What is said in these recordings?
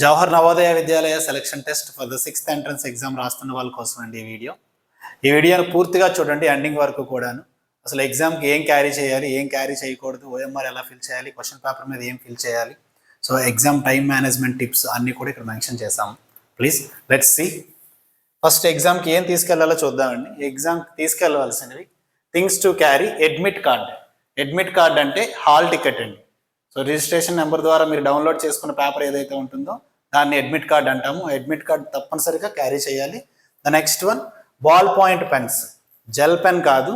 Jawahar Navodaya Vidyalaya selection test for the sixth entrance exam రాస్తున్న వాళ్ళ కోసం అండి ఈ వీడియో ఈ వీడియోను పూర్తిగా చూడండి ఎండింగ్ వరకు కూడాను. అసలు ఎగ్జామ్కి ఏం క్యారీ చేయాలి ఏం క్యారీ చేయకూడదు ఓఎంఆర్ ఎలా ఫిల్ చేయాలి క్వశ్చన్ పేపర్ మీద ఏం ఫిల్ చేయాలి. So exam time management tips అన్నీ కూడా ఇక్కడ మెన్షన్ చేసాము ప్లీజ్ లెట్స్ సి ఫస్ట్ ఎగ్జామ్కి ఏం తీసుకెళ్ళాలో చూద్దామండి. Exam తీసుకెళ్ళవలసినవి things to carry admit card admit card అంటే హాల్ టికెట్ అండి. సో రిజిస్ట్రేషన్ నెంబర్ ద్వారా మీరు డౌన్లోడ్ చేసుకున్న పేపర్ ఏదైతే ఉంటుందో దాన్ని అడ్మిట్ కార్డ్ అంటాము. అడ్మిట్ కార్డ్ తప్పనిసరిగా క్యారీ చేయాలి. The next one ballpoint pens gel pen కాదు.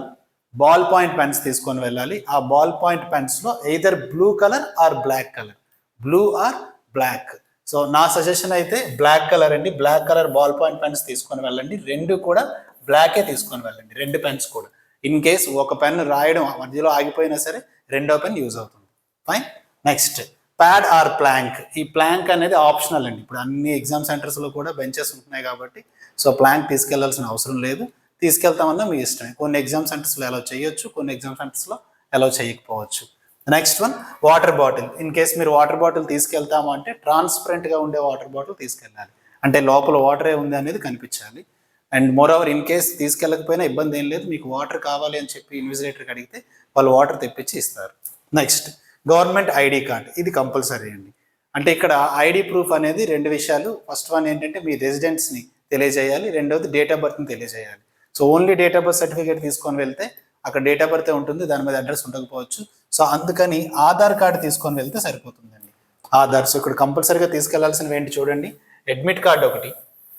బాల్ పాయింట్ పెన్స్ తీసుకొని వెళ్ళాలి. ఆ ball point పెన్స్లో either blue colour or black colour blue or black so నా సజెషన్ అయితే బ్లాక్ కలర్ అండి. Black colour ball point pens తీసుకొని వెళ్ళండి. రెండు కూడా బ్లాకే తీసుకొని వెళ్ళండి. రెండు పెన్స్ కూడా. ఇన్ కేస్ ఒక పెన్ రాయడం మధ్యలో ఆగిపోయినా సరే రెండో పెన్ యూజ్ అవుతుంది. Fine next pad or plank? ఈ ప్లాంక్ అనేది ఆప్షనల్ అండి. ఇప్పుడు అన్ని ఎగ్జామ్ సెంటర్స్లో కూడా బెంచెస్ ఉంటున్నాయి కాబట్టి సో ప్లాంక్ తీసుకెళ్ళాల్సిన అవసరం లేదు. తీసుకెళ్తామన్నా మీ ఇష్టమే. కొన్ని ఎగ్జామ్ సెంటర్స్లో అలౌ చేయొచ్చు కొన్ని ఎగ్జామ్ సెంటర్స్లో అలౌ చేయకపోవచ్చు. Next one water bottle in case మీరు వాటర్ బాటిల్ తీసుకెళ్తాము అంటే ట్రాన్స్పరెంట్గా ఉండే వాటర్ బాటిల్ తీసుకెళ్ళాలి. అంటే లోపల వాటరే ఉంది అనేది కనిపించాలి. And moreover in case తీసుకెళ్ళకపోయినా ఇబ్బంది ఏం లేదు. మీకు వాటర్ కావాలి అని చెప్పి ఇన్విజిలేటర్కి అడిగితే వాళ్ళు వాటర్ తెప్పించి ఇస్తారు. Next government ID card. ఇది కంపల్సరీ అండి. అంటే ఇక్కడ ఐడి ప్రూఫ్ అనేది రెండు విషయాలు. ఫస్ట్ వన్ ఏంటంటే మీ రెసిడెంట్స్ని తెలియజేయాలి. రెండవది డేట్ ఆఫ్ బర్త్ని తెలియజేయాలి. So only date of birth certificate తీసుకొని వెళ్తే అక్కడ డేట్ ఆఫ్ బర్త్ ఉంటుంది. దాని మీద అడ్రస్ ఉండకపోవచ్చు. సో అందుకని ఆధార్ కార్డు తీసుకొని వెళ్తే సరిపోతుందండి. ఆధార్. సో ఇక్కడ కంపల్సరీగా తీసుకెళ్ళాల్సినవి ఏంటి చూడండి. అడ్మిట్ కార్డు ఒకటి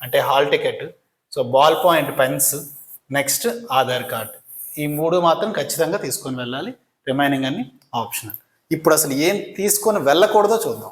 అంటే hall ticket. So ball point pens next Aadhaar card. ఈ మూడు మాత్రం ఖచ్చితంగా తీసుకొని వెళ్ళాలి. రిమైనింగ్ అన్ని ఆప్షనల్. ఇప్పుడు అసలు ఏం తీసుకొని వెళ్ళకూడదో చూద్దాం.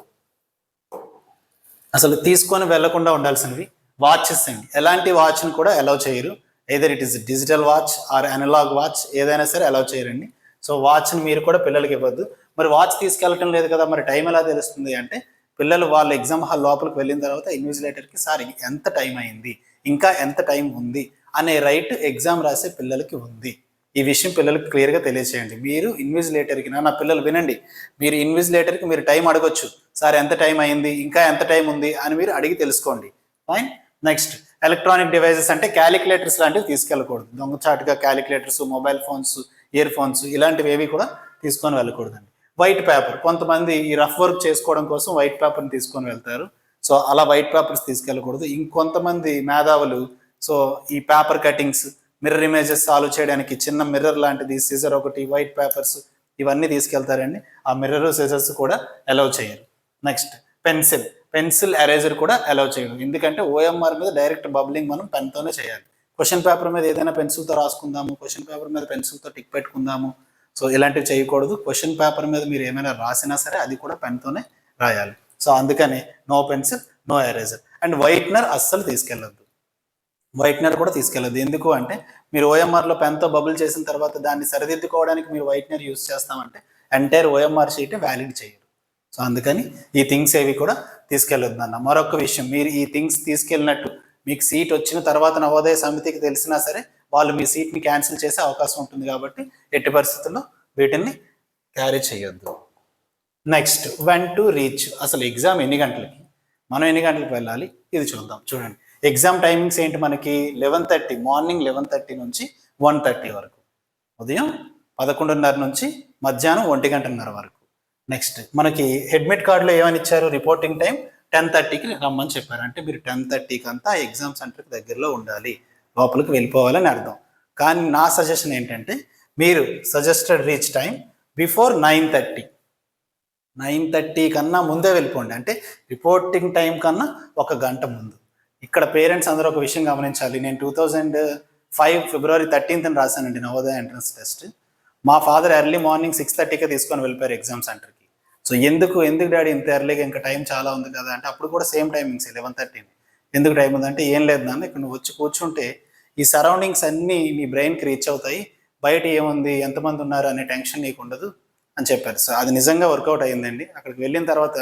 అసలు తీసుకొని వెళ్ళకుండా ఉండాల్సినవి వాచెస్ అండి. ఎలాంటి వాచ్ని కూడా అలౌ చేయరు. Either it is digital watch or analog watch ఏదైనా సరే అలౌ చేయరండి. సో వాచ్ని మీరు కూడా పిల్లలకి ఇవ్వద్దు. మరి వాచ్ తీసుకెళ్ళటం లేదు కదా మరి టైం ఎలా తెలుస్తుంది అంటే పిల్లలు వాళ్ళ ఎగ్జామ్ హాల్ లోపలికి వెళ్ళిన తర్వాత ఇన్విజిలేటర్కి సార్ ఎంత టైం అయింది? ఇంకా ఎంత టైం ఉంది? అనే రైట్ ఎగ్జామ్ రాసే పిల్లలకి ఉంది. ఈ విషయం పిల్లలకు క్లియర్గా తెలియచేయండి. మీరు ఇన్విజిలేటర్కి నా నా పిల్లలు వినండి. మీరు ఇన్విజిలేటర్కి మీరు టైం అడగొచ్చు. సార్ ఎంత టైం అయింది? ఇంకా ఎంత టైం ఉంది? అని మీరు అడిగి తెలుసుకోండి. ఫైన్ నెక్స్ట్ ఎలక్ట్రానిక్ డివైజెస్ అంటే క్యాలిక్యులేటర్స్ లాంటివి తీసుకెళ్ళకూడదు. దొంగచాటుగా calculators mobile phones ear phones ఇలాంటివి ఏవి కూడా తీసుకొని వెళ్ళకూడదండి. వైట్ పేపర్ కొంతమంది ఈ రఫ్ వర్క్ చేసుకోవడం కోసం వైట్ పేపర్ని తీసుకొని వెళ్తారు. సో అలా వైట్ పేపర్స్ తీసుకెళ్ళకూడదు. ఇంకొంతమంది మేధావులు సో ఈ paper cuttings mirror images solve చేయడానికి చిన్న మిర్రర్ లాంటిది సిజర్ ఒకటి వైట్ పేపర్స్ ఇవన్నీ తీసుకెళ్తారండి. ఆ మిర్రర్ సిజర్స్ కూడా అలౌ చేయరు. నెక్స్ట్ పెన్సిల్ పెన్సిల్ ఎరేజర్ కూడా అలౌ చేయరు. ఎందుకంటే ఓఎంఆర్ మీద డైరెక్ట్ బబ్లింగ్ మనం పెన్తోనే చేయాలి. క్వశ్చన్ పేపర్ మీద ఏదైనా పెన్సిల్తో రాసుకుందాము క్వశ్చన్ పేపర్ మీద పెన్సిల్తో టిక్ పెట్టుకుందాము. సో ఇలాంటివి చేయకూడదు. క్వశ్చన్ పేపర్ మీద మీరు ఏమైనా రాసినా సరే అది కూడా పెన్తోనే రాయాలి. సో అందుకని no pencil no eraser and whitener అస్సలు తీసుకెళ్ళద్దు. వైట్నర్ కూడా తీసుకెళ్ళదు. ఎందుకు అంటే మీరు ఓఎంఆర్లో పెన్తో బబుల్ చేసిన తర్వాత దాన్ని సరిదిద్దుకోవడానికి మీరు వైట్నర్ యూస్ చేస్తామంటే ఎంటైర్ ఓఎంఆర్ షీట్ వ్యాలిడ్ చేయరు. సో అందుకని ఈ థింగ్స్ ఏవి కూడా తీసుకెళ్ళొద్దు అన్న మరొక విషయం మీరు ఈ థింగ్స్ తీసుకెళ్ళినట్టు మీకు సీట్ వచ్చిన తర్వాత నవోదయ సమితికి తెలిసినా సరే వాళ్ళు మీ సీట్ని క్యాన్సిల్ చేసే అవకాశం ఉంటుంది కాబట్టి ఎట్టి పరిస్థితుల్లో వీటిని క్యారీ చేయొద్దు. నెక్స్ట్ వన్ టు రీచ్ అసలు ఎగ్జామ్ ఎన్ని గంటలకి? మనం ఎన్ని గంటలకు వెళ్ళాలి? ఇది చూద్దాం. చూడండి. ఎగ్జామ్ టైమింగ్స్ ఏంటి మనకి? Eleven thirty morning eleven thirty నుంచి వన్ థర్టీ వరకు. ఉదయం పదకొండున్నర నుంచి మధ్యాహ్నం ఒంటి గంటన్నర వరకు. నెక్స్ట్ మనకి అడ్మిట్ కార్డులో ఏమని ఇచ్చారు? రిపోర్టింగ్ టైం టెన్ థర్టీకి రమ్మని చెప్పారు. అంటే మీరు టెన్ థర్టీకి అంతా ఎగ్జామ్ సెంటర్కి దగ్గరలో ఉండాలి. లోపలికి వెళ్ళిపోవాలని అర్థం. కానీ నా సజెషన్ ఏంటంటే మీరు suggested reach time before nine thirty. Nine thirty కన్నా ముందే వెళ్ళిపోండి. అంటే రిపోర్టింగ్ టైం కన్నా ఒక గంట ముందు. ఇక్కడ పేరెంట్స్ అందరూ ఒక విషయం గమనించాలి. నేను two thousand five February thirteenth రాశానండి Navodaya entrance test. మా ఫాదర్ ఎర్లీ మార్నింగ్ సిక్స్ థర్టీకే తీసుకొని వెళ్ళిపోయారు ఎగ్జామ్ సెంటర్కి. సో ఎందుకు ఎందుకు డాడీ ఇంత ఎర్లీగా ఇంకా టైం చాలా ఉంది కదా అంటే అప్పుడు కూడా సేమ్ టైమింగ్స్ లెవెన్ థర్టీని. ఎందుకు టైం ఉందంటే ఏం లేదు నాన్న ఇక్కడ నువ్వు వచ్చి కూర్చుంటే ఈ సరౌండింగ్స్ అన్నీ నీ బ్రెయిన్కి రీచ్ అవుతాయి. బయట ఏముంది ఎంతమంది ఉన్నారు అనే టెన్షన్ నీకు ఉండదు అని చెప్పారు. సో అది నిజంగా వర్కౌట్ అయ్యిందండి. అక్కడికి వెళ్ళిన తర్వాత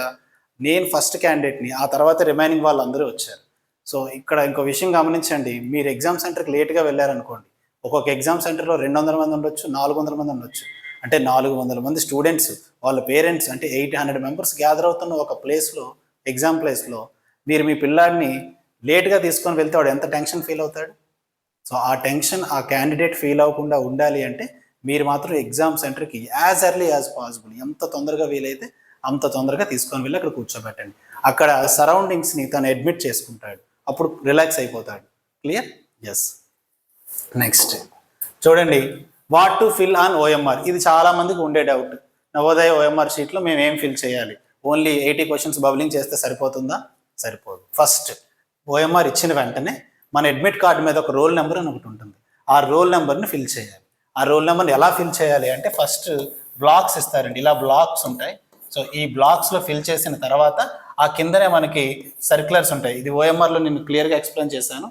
నేను ఫస్ట్ క్యాండిడేట్ని ఆ తర్వాత రిమైనింగ్ వాళ్ళు అందరూ వచ్చారు. సో ఇక్కడ ఇంకో విషయం గమనించండి మీరు ఎగ్జామ్ సెంటర్కి లేట్గా వెళ్ళారనుకోండి ఒక్కొక్క ఎగ్జామ్ సెంటర్లో రెండు వందల మంది ఉండొచ్చు నాలుగు వందల మంది ఉండొచ్చు. అంటే నాలుగు వందల మంది స్టూడెంట్స్ వాళ్ళ పేరెంట్స్ అంటే ఎయిట్ హండ్రెడ్ మెంబర్స్ గ్యాదర్ అవుతున్న ఒక ప్లేస్లో ఎగ్జామ్ ప్లేస్లో మీరు మీ పిల్లాడిని లేట్గా తీసుకొని వెళ్తే వాడు ఎంత టెన్షన్ ఫీల్ అవుతాడు? సో ఆ టెన్షన్ ఆ క్యాండిడేట్ ఫీల్ అవ్వకుండా ఉండాలి అంటే మీరు మాత్రం ఎగ్జామ్ సెంటర్కి యాజ్ ఎర్లీ యాజ్ పాసిబుల్ ఎంత తొందరగా వీలైతే అంత తొందరగా తీసుకొని వెళ్ళి అక్కడ కూర్చోబెట్టండి. అక్కడ సరౌండింగ్స్ని తను అడ్మిట్ చేసుకుంటాడు. అప్పుడు రిలాక్స్ అయిపోతాడు. క్లియర్ ఎస్ నెక్స్ట్ చూడండి what to fill on OMR ఇది చాలా మందికి ఉండే డౌట్ నవోదయ ఓఎంఆర్ షీట్లో మేము ఏం ఫిల్ చేయాలి? ఓన్లీ ఎయిటీ క్వశ్చన్స్ బబ్లింగ్ చేస్తే సరిపోతుందా? సరిపోదు. ఫస్ట్ ఓఎంఆర్ ఇచ్చిన వెంటనే మన అడ్మిట్ కార్డు మీద ఒక రోల్ నెంబర్ అని ఒకటి ఉంటుంది. ఆ రోల్ నెంబర్ని ఫిల్ చేయాలి. ఆ రోల్ నెంబర్ని ఎలా ఫిల్ చేయాలి అంటే ఫస్ట్ బ్లాక్స్ ఇస్తారండి. ఇలా బ్లాక్స్ ఉంటాయి. సో ఈ బ్లాక్స్లో ఫిల్ చేసిన తర్వాత ఆ కిందనే మనకి సర్క్యులర్స్ ఉంటాయి. ఇది ఓఎంఆర్లో నేను క్లియర్గా ఎక్స్ప్లెయిన్ చేశాను.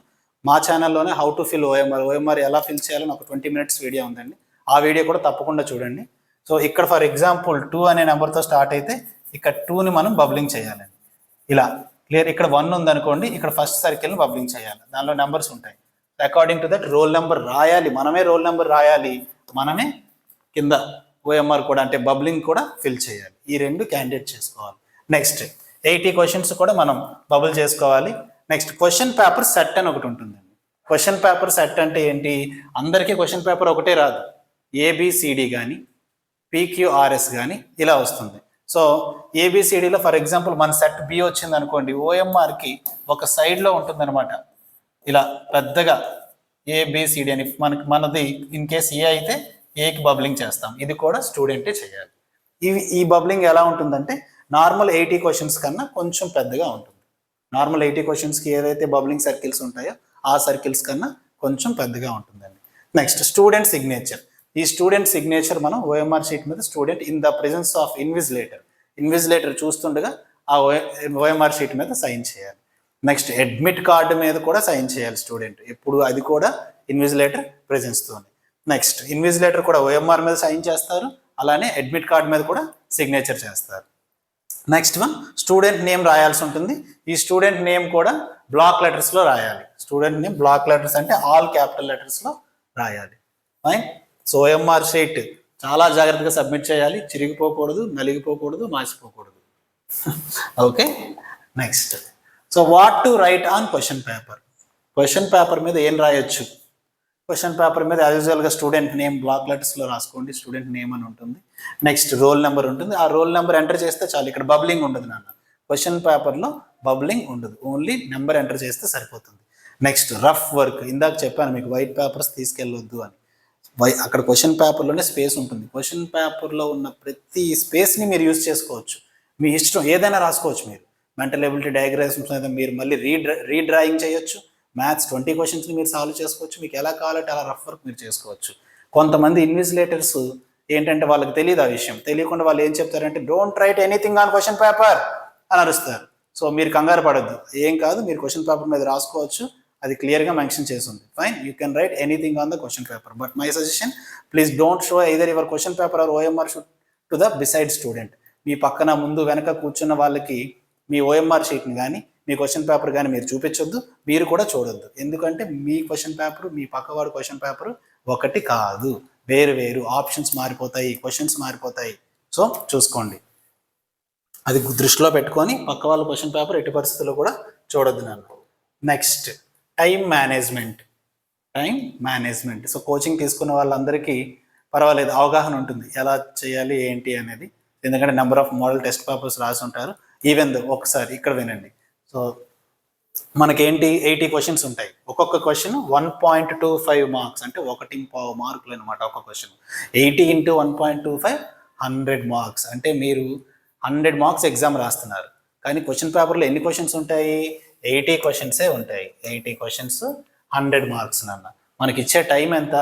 మా ఛానల్లోనే how to fill OMR OMR ఎలా ఫిల్ చేయాలని ఒక ట్వంటీ మినిట్స్ వీడియో ఉందండి. ఆ వీడియో కూడా తప్పకుండా చూడండి. సో ఇక్కడ ఫర్ ఎగ్జాంపుల్ టూ అనే నెంబర్తో స్టార్ట్ అయితే ఇక్కడ టూని మనం బబ్లింగ్ చేయాలండి. ఇలా క్లియర్ ఇక్కడ వన్ ఉందనుకోండి ఇక్కడ ఫస్ట్ సర్కిల్ని బబ్లింగ్ చేయాలి. దానిలో నెంబర్స్ ఉంటాయి. According to that roll number రాయాలి. మనమే రోల్ నెంబర్ రాయాలి. మనమే కింద ఓఎంఆర్ కూడా అంటే బబ్లింగ్ కూడా ఫిల్ చేయాలి. ఈ రెండు క్యాండిడేట్ చేసుకోవాలి. నెక్స్ట్ ఎయిటీ క్వశ్చన్స్ కూడా మనం బబుల్ చేసుకోవాలి. నెక్స్ట్ క్వశ్చన్ పేపర్ సెట్ అని ఒకటి ఉంటుందండి. క్వశ్చన్ పేపర్ సెట్ అంటే ఏంటి? అందరికీ క్వశ్చన్ పేపర్ ఒకటే రాదు. ఏబిసిడి కానీ పీక్యూఆర్ఎస్ కానీ ఇలా వస్తుంది. సో ఏబిసిడిలో ఫర్ ఎగ్జాంపుల్ మన సెట్ బి వచ్చింది అనుకోండి ఓఎంఆర్కి ఒక సైడ్లో ఉంటుందన్నమాట. ఇలా పెద్దగా ఏబిసిడి అని మనకి మనది ఇన్ కేస్ ఏ అయితే ఏకి బబ్లింగ్ చేస్తాం. ఇది కూడా స్టూడెంటే చేయాలి. ఇవి ఈ బబ్లింగ్ ఎలా ఉంటుందంటే నార్మల్ ఎయిటీ క్వశ్చన్స్ కన్నా కొంచెం పెద్దగా ఉంటుంది. నార్మల్ ఎయిటీ క్వశ్చన్స్కి ఏదైతే బబ్లింగ్ సర్కిల్స్ ఉంటాయో ఆ సర్కిల్స్ కన్నా కొంచెం పెద్దగా ఉంటుందండి. Next student signature. ఈ స్టూడెంట్ సిగ్నేచర్ మనం ఓఎంఆర్ షీట్ మీద student in the presence of invigilator. Invigilator చూస్తుండగా ఆ ఓఎంఆర్ షీట్ మీద సైన్ చేయాలి. నెక్స్ట్ అడ్మిట్ కార్డు మీద కూడా సైన్ చేయాలి స్టూడెంట్. ఎప్పుడు అది కూడా ఇన్విజిలేటర్ ప్రెజెన్స్తోనే నెక్స్ట్ ఇన్విజిలేటర్ కూడా ఓఎంఆర్ మీద సైన్ చేస్తారు. అలానే అడ్మిట్ కార్డు మీద కూడా సిగ్నేచర్ చేస్తారు. నెక్స్ట్ వన్ స్టూడెంట్ నేమ్ రాయాల్సి ఉంటుంది. ఈ స్టూడెంట్ నేమ్ కూడా బ్లాక్ లెటర్స్లో రాయాలి. స్టూడెంట్ నేమ్ బ్లాక్ లెటర్స్ అంటే ఆల్ క్యాపిటల్ లెటర్స్లో రాయాలి. Fine so M R sheet చాలా జాగ్రత్తగా సబ్మిట్ చేయాలి. చిరిగిపోకూడదు నలిగిపోకూడదు మాసిపోకూడదు. Okay next so what to write on question paper question paper మీద ఏం రాయొచ్చు? క్వశ్చన్ పేపర్ మీద యాజ్ యూజువల్గా స్టూడెంట్ నేమ్ బ్లాక్ లెటర్స్లో రాసుకోండి స్టూడెంట్ నేమ్ అని ఉంటుంది. నెక్స్ట్ రోల్ నెంబర్ ఉంటుంది. ఆ రోల్ నెంబర్ ఎంటర్ చేస్తే చాలు. ఇక్కడ బబ్లింగ్ ఉండదు నాన్న. క్వశ్చన్ పేపర్లో బబ్లింగ్ ఉండదు. ఓన్లీ నెంబర్ ఎంటర్ చేస్తే సరిపోతుంది. నెక్స్ట్ రఫ్ వర్క్ ఇందాక చెప్పాను మీకు వైట్ పేపర్స్ తీసుకెళ్ళొద్దు అని. వై అక్కడ క్వశ్చన్ పేపర్లోనే స్పేస్ ఉంటుంది. క్వశ్చన్ పేపర్లో ఉన్న ప్రతి స్పేస్ని మీరు యూజ్ చేసుకోవచ్చు. మీ ఇష్టం ఏదైనా రాసుకోవచ్చు మీరు. మెంటల్ ఎబిలిటీ డయాగ్రామ్స్ మీద మీరు మళ్ళీ రీడ్రా రీడ్రాయింగ్ చేయొచ్చు. మ్యాథ్స్ ట్వంటీ క్వశ్చన్స్ని మీరు సాల్వ్ చేసుకోవచ్చు. మీకు ఎలా కావాలంటే అలా రఫ్ వర్క్ మీరు చేసుకోవచ్చు. కొంతమంది ఇన్విజిలేటర్స్ ఏంటంటే వాళ్ళకి తెలియదు ఆ విషయం. తెలియకుండా వాళ్ళు ఏం చెప్తారంటే don't write anything on question paper అని అరుస్తారు. సో మీరు కంగారు పడద్దు. ఏం కాదు మీరు క్వశ్చన్ పేపర్ మీద రాసుకోవచ్చు. అది క్లియర్గా మెన్షన్ చేసింది fine you can write anything on the question paper but my suggestion please don't show either your question paper or OMR should to the beside student మీ పక్కన ముందు వెనక కూర్చున్న వాళ్ళకి మీ ఓఎంఆర్ షీట్ని కానీ మీ క్వశ్చన్ పేపర్ కానీ మీరు చూపించొద్దు మీరు కూడా చూడొద్దు. ఎందుకంటే మీ క్వశ్చన్ పేపర్ మీ పక్కవాడు క్వశ్చన్ పేపర్ ఒకటి కాదు. వేరు వేరు ఆప్షన్స్ మారిపోతాయి క్వశ్చన్స్ మారిపోతాయి. సో చూసుకోండి. అది దృష్టిలో పెట్టుకొని పక్క వాళ్ళ క్వశ్చన్ పేపర్ ఎట్టి పరిస్థితుల్లో కూడా చూడొద్దు నన్ను. Next time management time management so coaching తీసుకున్న వాళ్ళందరికీ పర్వాలేదు అవగాహన ఉంటుంది. ఎలా చేయాలి ఏంటి అనేది. ఎందుకంటే number of model test papers రాసి ఉంటారు ఈవెన్ ఒకసారి ఇక్కడ వినండి. సో మనకేంటి ఎయిటీ క్వశ్చన్స్ ఉంటాయి. ఒక్కొక్క question one point two five marks అంటే ఒకటి పావు మార్కులు అనమాట ఒక question eighty into one point two five hundred marks అంటే మీరు హండ్రెడ్ మార్క్స్ ఎగ్జామ్ రాస్తున్నారు. కానీ క్వశ్చన్ పేపర్లో ఎన్ని క్వశ్చన్స్ ఉంటాయి? ఎయిటీ క్వశ్చన్సే ఉంటాయి. ఎయిటీ క్వశ్చన్స్ హండ్రెడ్ మార్క్స్ నాన్న. మనకి ఇచ్చే టైం ఎంత?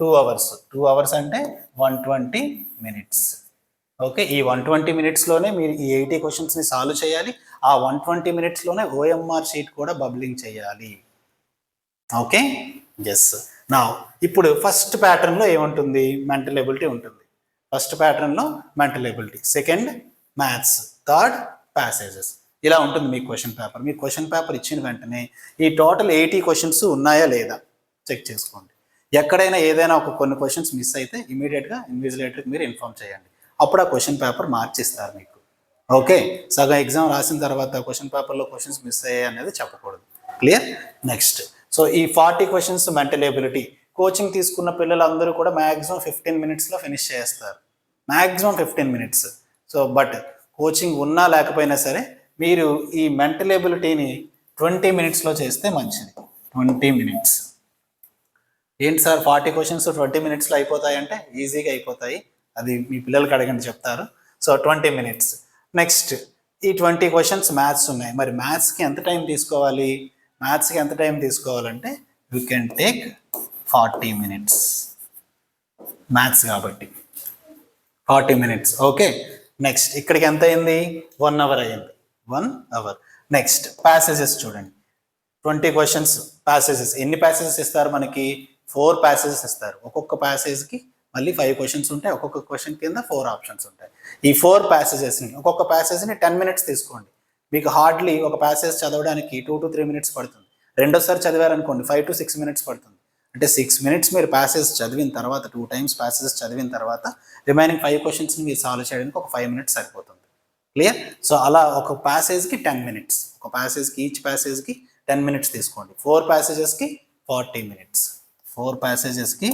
టూ అవర్స్ టూ అవర్స్ అంటే వన్ ట్వంటీ మినిట్స్ ఓకే ఈ వన్ ట్వంటీ మినిట్స్లోనే మీరు ఈ ఎయిటీ క్వశ్చన్స్ని సాల్వ్ చేయాలి. ఆ వన్ ట్వంటీ మినిట్స్లోనే ఓఎంఆర్ షీట్ కూడా బబ్లింగ్ చేయాలి. ఓకే? ఎస్ నా ఇప్పుడు ఫస్ట్ ప్యాటర్న్లో ఏముంటుంది? మెంటల్ ఎబిలిటీ ఉంటుంది. ఫస్ట్ ప్యాటర్న్లో mental ability second maths. Third passages. ఇలా ఉంటుంది మీ క్వశ్చన్ పేపర్. మీ క్వశ్చన్ పేపర్ ఇచ్చిన వెంటనే ఈ టోటల్ ఎయిటీ క్వశ్చన్స్ ఉన్నాయా లేదా చెక్ చేసుకోండి. ఎక్కడైనా ఏదైనా ఒక కొన్ని క్వశ్చన్స్ మిస్ అయితే ఇమీడియట్గా ఇన్విజిలేటర్కి మీరు ఇన్ఫామ్ చేయండి. అప్పుడు ఆ క్వశ్చన్ పేపర్ మార్చిస్తారు మీకు. ఓకే సగం ఎగ్జామ్ రాసిన తర్వాత క్వశ్చన్ పేపర్లో క్వశ్చన్స్ మిస్ అయ్యాయి అనేది చెప్పకూడదు. క్లియర్ నెక్స్ట్ సో ఈ forty questions mental ability coaching తీసుకున్న పిల్లలందరూ కూడా మ్యాక్సిమం ఫిఫ్టీన్ మినిట్స్లో ఫినిష్ చేస్తారు. Maximum fifteen minutes so but coaching ఉన్నా లేకపోయినా సరే మీరు ఈ మెంటల్ ఎబిలిటీని ట్వంటీ మినిట్స్లో చేస్తే మంచిది. ట్వంటీ మినిట్స్ ఏంటి సార్? ఫార్టీ క్వశ్చన్స్ ట్వంటీ మినిట్స్లో అయిపోతాయంటే? ఈజీగా అయిపోతాయి. అది మీ పిల్లలకి అడగండి చెప్తారు. సో ట్వంటీ మినిట్స్ నెక్స్ట్ ఈ ట్వంటీ క్వశ్చన్స్ మ్యాథ్స్ ఉన్నాయి. మరి మ్యాథ్స్కి ఎంత టైం తీసుకోవాలి? మ్యాథ్స్కి ఎంత టైం తీసుకోవాలంటే you can take forty minutes maths కాబట్టి. ఫార్టీ మినిట్స్ ఓకే నెక్స్ట్ ఇక్కడికి ఎంత అయింది? వన్ అవర్ అయింది. వన్ అవర్ నెక్స్ట్ ప్యాసేజెస్ చూడండి. ట్వంటీ క్వశ్చన్స్ ప్యాసేజెస్ ఎన్ని ప్యాసేజెస్ ఇస్తారు మనకి? ఫోర్ ప్యాసేజెస్ ఇస్తారు. ఒక్కొక్క ప్యాసేజ్కి మళ్ళీ ఫైవ్ క్వశ్చన్స్ ఉంటాయి ఒక్కొక్క క్వశ్చన్ కింద ఫోర్ ఆప్షన్స్ ఉంటాయి. ఈ ఫోర్ ప్యాసేజెస్ని ఒక్కొక్క ప్యాసేజ్ని టెన్ మినిట్స్ తీసుకోండి. మీకు హార్డ్లీ ఒక ప్యాసేజ్ చదవడానికి టూ టు త్రీ మినిట్స్ పడుతుంది. రెండోసారి చదివారనుకోండి ఫైవ్ టు సిక్స్ మినిట్స్ పడుతుంది. అంటే సిక్స్ మినిట్స్ మీరు ప్యాసేజ్ చదివిన తర్వాత టూ టైమ్స్ ప్యాసేజ్ చదివిన తర్వాత రిమైనింగ్ ఫైవ్ క్వశ్చన్స్ని మీరు సాల్వ్ చేయడానికి ఒక ఫైవ్ మినిట్స్ సరిపోతుంది. క్లియర్ సో అలా ఒక ప్యాసేజ్కి టెన్ మినిట్స్ ఒక ప్యాసేజ్కి ఈచ్ ప్యాసేజ్కి టెన్ మినిట్స్ తీసుకోండి. ఫోర్ ప్యాసేజెస్కి ఫార్టీ మినిట్స్ ఫోర్ ప్యాసేజెస్కి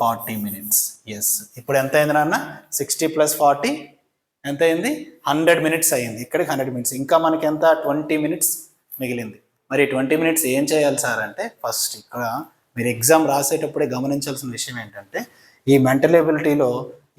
ఫార్టీ మినిట్స్. ఎస్ ఇప్పుడు ఎంత అయింది నాన్న? Sixty plus forty. ఎంత అయింది? హండ్రెడ్ మినిట్స్ అయ్యింది ఇక్కడికి హండ్రెడ్ మినిట్స్. ఇంకా మనకి ఎంత ట్వంటీ మినిట్స్ మిగిలింది. మరి ట్వంటీ మినిట్స్ ఏం చేయాలి సార్ అంటే ఫస్ట్ ఇక్కడ మీరు ఎగ్జామ్ రాసేటప్పుడే గమనించాల్సిన విషయం ఏంటంటే ఈ మెంటల్ ఎబిలిటీలో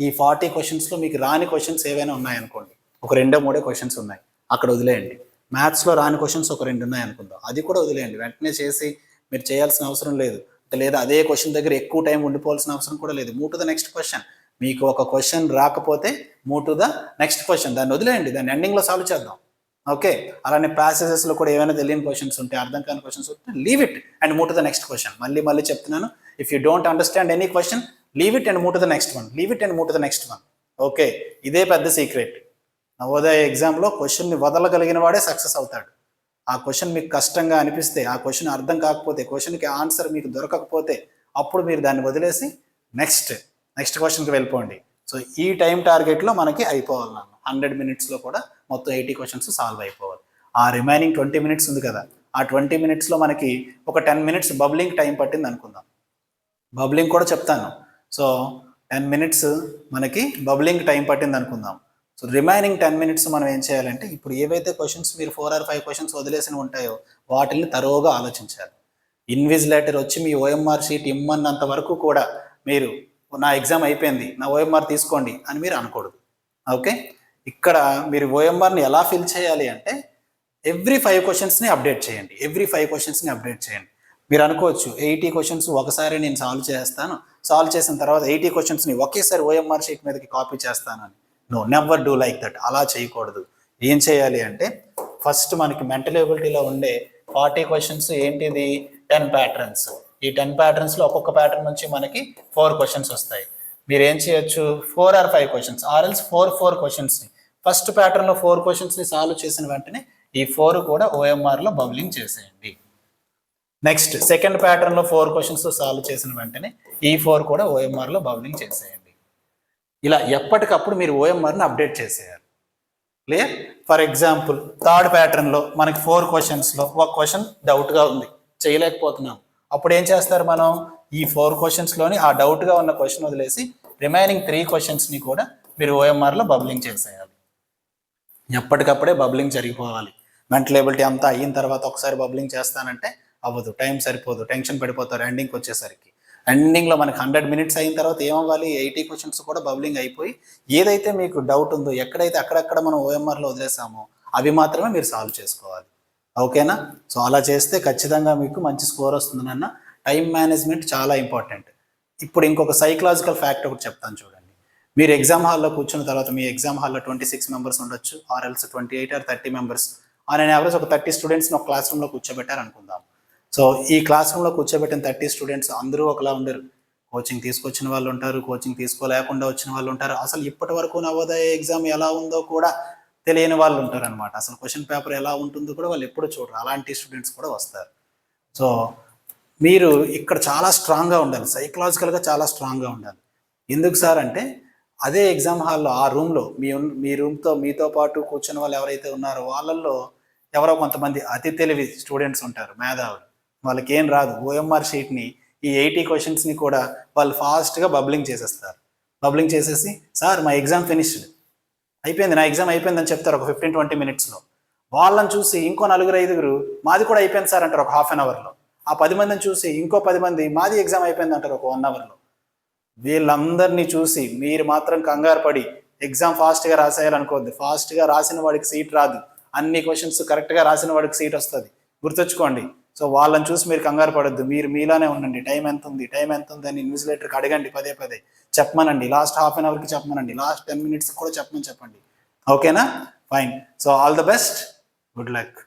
ఈ ఫార్టీ క్వశ్చన్స్లో మీకు రాని క్వశ్చన్స్ ఏవైనా ఉన్నాయనుకోండి. ఒక రెండో మూడో క్వశ్చన్స్ ఉన్నాయి. అక్కడ వదిలేయండి. మ్యాథ్స్లో రాని క్వశ్చన్స్ ఒక రెండు ఉన్నాయి అనుకుందాం అది కూడా వదిలేయండి. వెంటనే చేసి మీరు చేయాల్సిన అవసరం లేదు. లేదా అదే క్వశ్చన్ దగ్గర ఎక్కువ టైం ఉండిపోవాల్సిన అవసరం కూడా లేదు. Move to the next question మీకు ఒక క్వశ్చన్ రాకపోతే move to the next question దాన్ని వదిలేయండి. దాన్ని ఎండింగ్లో సాల్వ్ చేద్దాం. ఓకే అలానే ప్యాసేజెస్లో కూడా ఏమైనా తెలియని క్వశ్చన్స్ ఉంటే అర్థం కాని క్వశ్చన్స్ ఉంటే leave it and move to the next question మళ్ళీ మళ్ళీ చెప్తున్నాను. If you don't understand any question leave it and move to the next one leave it and move to the next one okay ఇదే పెద్ద secret Navodaya ఎగ్జామ్లో క్వశ్చన్ని వదలగలిగిన వాడే success అవుతాడు. ఆ క్వశ్చన్ మీకు కష్టంగా అనిపిస్తే ఆ క్వశ్చన్ అర్థం కాకపోతే క్వశ్చన్కి ఆన్సర్ మీకు దొరకకపోతే అప్పుడు మీరు దాన్ని వదిలేసి నెక్స్ట్ నెక్స్ట్ క్వశ్చన్కి వెళ్ళిపోండి. సో ఈ టైం టార్గెట్లో మనకి అయిపోవాలి నాన్న. హండ్రెడ్ మినిట్స్లో కూడా మొత్తం ఎయిటీ క్వశ్చన్స్ సాల్వ్ అయిపోవాలి. ఆ రిమైనింగ్ ట్వంటీ మినిట్స్ ఉంది కదా ఆ ట్వంటీ మినిట్స్లో మనకి ఒక టెన్ మినిట్స్ బబ్లింగ్ టైం పట్టింది అనుకుందాం. బబ్లింగ్ కూడా చెప్తాను. సో టెన్ మినిట్స్ మనకి బబ్లింగ్ టైం పట్టింది అనుకుందాం. సో రిమైనింగ్ టెన్ మినిట్స్ మనం ఏం చేయాలంటే ఇప్పుడు ఏవైతే క్వశ్చన్స్ మీరు ఫోర్ ఆర్ ఫైవ్ క్వశ్చన్స్ వదిలేసి ఉంటాయో వాటిని తరోగా ఆలోచించాలి. ఇన్విజిలేటర్ వచ్చి మీ ఓఎంఆర్ షీట్ ఇమ్మన్నంత వరకు కూడా మీరు నా ఎగ్జామ్ అయిపోయింది నా ఓఎంఆర్ తీసుకోండి అని మీరు అనకూడదు. ఓకే ఇక్కడ మీరు ఓఎంఆర్ని ఎలా ఫిల్ చేయాలి అంటే ఎవ్రీ ఫైవ్ క్వశ్చన్స్ని అప్డేట్ చేయండి. ఎవ్రీ ఫైవ్ క్వశ్చన్స్ని అప్డేట్ చేయండి. మీరు అనుకోవచ్చు ఎయిటీ క్వశ్చన్స్ ఒకసారి నేను సాల్వ్ చేస్తాను. సాల్వ్ చేసిన తర్వాత ఎయిటీ క్వశ్చన్స్ని ఒకేసారి ఓఎంఆర్ షీట్ మీదకి కాపీ చేస్తానని. No never do like that అలా చేయకూడదు. ఏం చేయాలి అంటే ఫస్ట్ మనకి మెంటల్ ఎబిలిటీలో ఉండే ఫార్టీ క్వశ్చన్స్ ఏంటిది? టెన్ ప్యాటర్న్స్ ఈ టెన్ ప్యాటర్న్స్లో ఒక్కొక్క ప్యాటర్న్ నుంచి మనకి ఫోర్ క్వశ్చన్స్ వస్తాయి. మీరు ఏం చేయొచ్చు four or five questions or else four four క్వశ్చన్స్ని ఫస్ట్ ప్యాటర్న్లో ఫోర్ క్వశ్చన్స్ని సాల్వ్ చేసిన వెంటనే ఈ ఫోర్ కూడా ఓఎంఆర్లో బౌలింగ్ చేసేయండి. నెక్స్ట్ సెకండ్ ప్యాటర్న్లో ఫోర్ క్వశ్చన్స్ సాల్వ్ చేసిన వెంటనే ఈ ఫోర్ కూడా ఓఎంఆర్లో బౌలింగ్ చేసేయండి. ఇలా ఎప్పటికప్పుడు మీరు ఓఎంఆర్ని అప్డేట్ చేసేయాలి. క్లియర్? ఫర్ ఎగ్జాంపుల్ థర్డ్ ప్యాటర్న్లో మనకి ఫోర్ క్వశ్చన్స్లో ఒక క్వశ్చన్ డౌట్గా ఉంది. చేయలేకపోతున్నాం. అప్పుడు ఏం చేస్తారు మనం? ఈ ఫోర్ క్వశ్చన్స్లోని ఆ డౌట్గా ఉన్న క్వశ్చన్ వదిలేసి రిమైనింగ్ త్రీ క్వశ్చన్స్ని కూడా మీరు ఓఎంఆర్లో బబ్లింగ్ చేసేయాలి. ఎప్పటికప్పుడే బబ్లింగ్ జరిగిపోవాలి. మెంటల్ ఎబిలిటీ అంతా అయిన తర్వాత ఒకసారి బబ్లింగ్ చేస్తానంటే అవ్వదు. టైం సరిపోదు. టెన్షన్ పడిపోతారు. ఎండింగ్కి వచ్చేసరికి. ఎండింగ్లో మనకి హండ్రెడ్ మినిట్స్ అయిన తర్వాత ఏమవ్వాలి? ఎయిటీ క్వశ్చన్స్ కూడా బబ్లింగ్ అయిపోయి ఏదైతే మీకు డౌట్ ఉందో ఎక్కడైతే అక్కడక్కడ మనం ఓఎంఆర్లో వదిలేసామో అవి మాత్రమే మీరు సాల్వ్ చేసుకోవాలి. ఓకేనా సో అలా చేస్తే ఖచ్చితంగా మీకు మంచి స్కోర్ వస్తుంది నాన్న టైం మేనేజ్మెంట్ చాలా ఇంపార్టెంట్ ఇప్పుడు ఇంకొక సైకలాజికల్ ఫ్యాక్ట్ ఒకటి చెప్తాను చూడండి. మీరు ఎగ్జామ్ హాల్లో కూర్చున్న తర్వాత మీ ఎగ్జామ్ హాల్లో ట్వంటీ సిక్స్ మెంబర్స్ ఉండొచ్చు or else twenty eight or thirty members on an average ఒక థర్టీ స్టూడెంట్స్ని ఒక క్లాస్ రూమ్లో కూర్చోబెట్టారు అనుకుందాం సో ఈ క్లాస్ రూమ్లో కూర్చోబెట్టిన థర్టీ స్టూడెంట్స్ అందరూ ఒకలా ఉండరు. కోచింగ్ తీసుకొచ్చిన వాళ్ళు ఉంటారు కోచింగ్ తీసుకోలేకుండా వచ్చిన వాళ్ళు ఉంటారు. అసలు ఇప్పటి వరకు నవోదయ ఎగ్జామ్ ఎలా ఉందో కూడా తెలియని వాళ్ళు ఉంటారు అనమాట అసలు క్వశ్చన్ పేపర్ ఎలా ఉంటుందో కూడా వాళ్ళు ఎప్పుడు చూడరు. అలాంటి స్టూడెంట్స్ కూడా వస్తారు. సో మీరు ఇక్కడ చాలా స్ట్రాంగ్గా ఉండాలి. సైకలాజికల్గా చాలా స్ట్రాంగ్గా ఉండాలి. ఎందుకు సార్ అంటే అదే ఎగ్జామ్ హాల్లో ఆ రూమ్లో మీ మీ రూమ్తో మీతో పాటు కూర్చున్న వాళ్ళు ఎవరైతే ఉన్నారో వాళ్ళల్లో ఎవరో కొంతమంది అతి తెలివి స్టూడెంట్స్ ఉంటారు మేధావులు. వాళ్ళకి ఏం రాదు. ఓఎంఆర్ షీట్ని ఈ ఎయిటీ క్వశ్చన్స్ని కూడా వాళ్ళు ఫాస్ట్గా బబ్లింగ్ చేసేస్తారు. బబ్లింగ్ చేసేసి సార్ మా ఎగ్జామ్ ఫినిష్డ్. అయిపోయింది నా ఎగ్జామ్ అయిపోయిందని చెప్తారు ఒక ఫిఫ్టీన్ ట్వంటీ మినిట్స్లో. వాళ్ళని చూసి ఇంకో నలుగురు ఐదుగురు మాది కూడా అయిపోయింది సార్ అంటారు ఒక హాఫ్ అన్ అవర్లో. ఆ పది మందిని చూసి ఇంకో పది మంది మాది ఎగ్జామ్ అయిపోయింది అంటారు ఒక వన్ అవర్లో. వీళ్ళందరినీ చూసి మీరు మాత్రం కంగారు పడి ఎగ్జామ్ ఫాస్ట్గా రాసేయాలనుకోవద్దు. ఫాస్ట్గా రాసిన వాడికి సీట్ రాదు. అన్ని క్వశ్చన్స్ కరెక్ట్గా రాసిన వాడికి సీట్ వస్తుంది. గుర్తుంచుకోండి సో వాళ్ళని చూసి మీరు కంగారు పడద్దు. మీరు మీలానే ఉండండి. టైం ఎంత ఉంది టైం ఎంత ఉంది అని న్యూస్లెటర్కి అడగండి పదే పదే. చెప్పమనండి. లాస్ట్ హాఫ్ అన్ అవర్కి చెప్పమనండి. లాస్ట్ టెన్ మినిట్స్ కూడా చెప్పమని చెప్పండి. ఓకేనా? Fine. So all the best. Good luck.